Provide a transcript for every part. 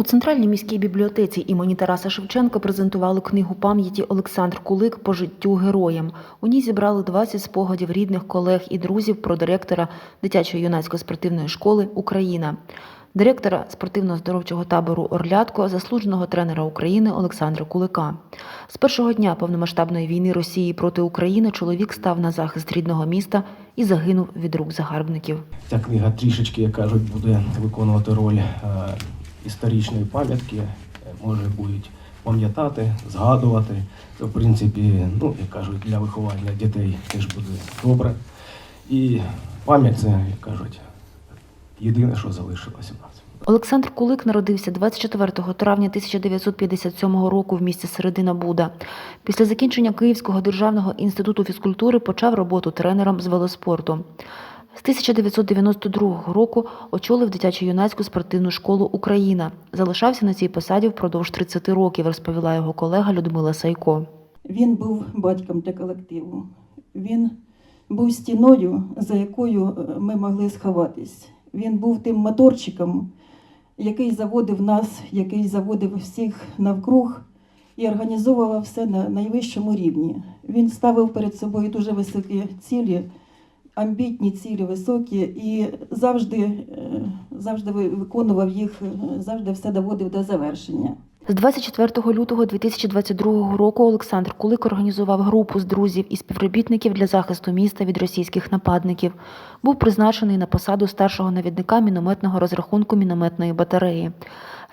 У центральній міській бібліотеці імені Тараса Шевченка презентували книгу пам'яті Олександр Кулик по життю героям. У ній зібрали 20 спогадів рідних колег і друзів про директора дитячої юнацької спортивної школи Україна, директора спортивно-здоровчого табору Орлятко, заслуженого тренера України Олександра Кулика. З першого дня повномасштабної війни Росії проти України чоловік став на захист рідного міста і загинув від рук загарбників. Ця книга трішечки, як кажуть, буде виконувати роль е, історичної пам'ятки, е, може будуть пам'ятати, згадувати. Це, в принципі, ну, як кажуть, для виховання дітей теж буде добре. І пам'ять це, як кажуть, єдине, що залишилось у нас. Олександр Кулик народився 24 травня 1957 року в місті Середина Буда. Після закінчення Київського державного інституту фізкультури почав роботу тренером з велоспорту. З 1992 року очолив дитячо-юнацьку спортивну школу Україна. Залишався на цій посаді впродовж 30 років, розповіла його колега Людмила Сайко. Він був батьком для колективу. Він був стіною, за якою е, ми могли сховатись. Він був тим моторчиком, який заводив нас, який заводив всіх навкруг і організовував все на найвищому рівні. Він ставив перед собою дуже високі цілі, амбітні цілі високі, і завжди, е, завжди ви- виконував їх, е, завжди все доводив до завершення. З 24 лютого 2022 року Олександр Кулик організував групу з друзів і співробітників для захисту міста від російських нападників. Був призначений на посаду старшого навідника мінометного розрахунку мінометної батареї.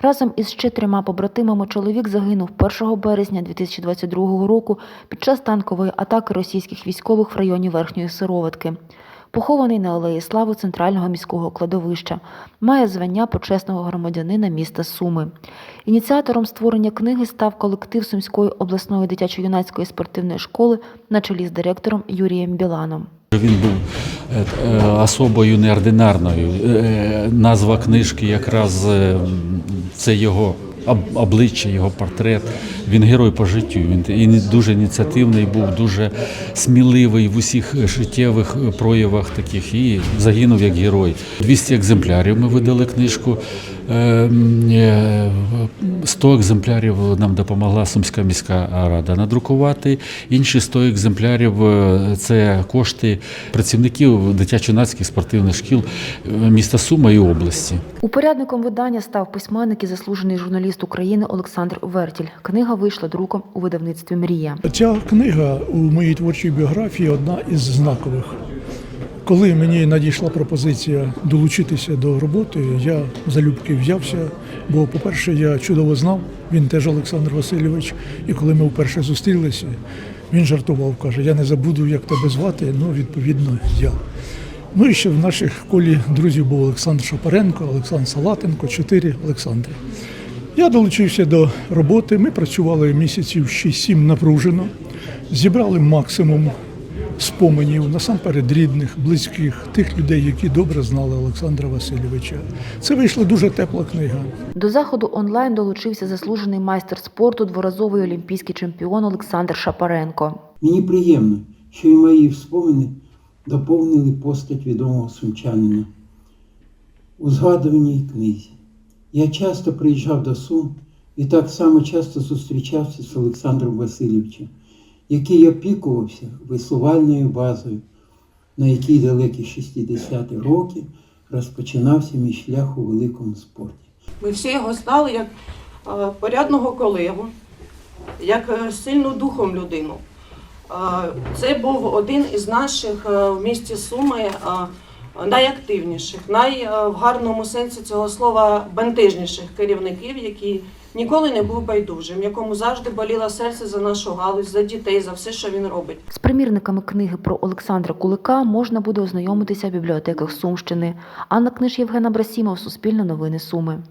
Разом із ще трьома побратимами чоловік загинув 1 березня 2022 року під час танкової атаки російських військових в районі Верхньої Сироватки. Похований на алеї Слави центрального міського кладовища, має звання почесного громадянина міста Суми. Ініціатором створення книги став колектив Сумської обласної дитячо-юнацької спортивної школи на чолі з директором Юрієм Біланом. Він був особою неординарною. Е, Назва книжки якраз е, це його обличчя, його портрет. Він герой по життю. Він дуже ініціативний був, дуже сміливий в усіх життєвих проявах таких і загинув як герой. 200 екземплярів ми видали книжку. Е, е, 100 екземплярів нам допомогла Сумська міська рада надрукувати. Інші 100 екземплярів е, це кошти працівників дитячо-юнацьких спортивних шкіл е, міста Сума і області. Упорядником видання став письменник і заслужений журналіст України Олександр Вертіль. Книга вийшла друком у видавництві Мрія. Ця книга у моїй творчій біографії одна із знакових. Коли мені надійшла пропозиція долучитися до роботи, я залюбки взявся. Бо, по-перше, я чудово знав, він теж Олександр Васильович. І коли ми вперше зустрілися, він жартував, каже: Я не забуду, як тебе звати. Ну, відповідно, я. Ну і ще в наших колі друзів був Олександр Шапаренко, Олександр Салатенко, чотири Олександри. Я долучився до роботи. Ми працювали місяців 6-7 напружено, зібрали максимум споменів, насамперед рідних, близьких, тих людей, які добре знали Олександра Васильовича. Це вийшла дуже тепла книга. До заходу онлайн долучився заслужений майстер спорту, дворазовий олімпійський чемпіон Олександр Шапаренко. Мені приємно, що і мої спомини доповнили постать відомого сумчанина у згадуваній книзі. Я часто приїжджав до Сум і так само часто зустрічався з Олександром Васильовичем, який опікувався веслувальною базою, на якій далекі 60-ті роки розпочинався мій шлях у великому спорті. Ми всі його знали як е, порядного колегу, як е, сильну духом людину. Е, Це був один із наших в місті Суми найактивніших, най в гарному сенсі цього слова бентежніших керівників, які ніколи не був байдужим, якому завжди боліло серце за нашу галузь, за дітей, за все, що він робить. З примірниками книги про Олександра Кулика можна буде ознайомитися в бібліотеках Сумщини. Анна Книж Євгена Брасімов, Суспільне новини Суми.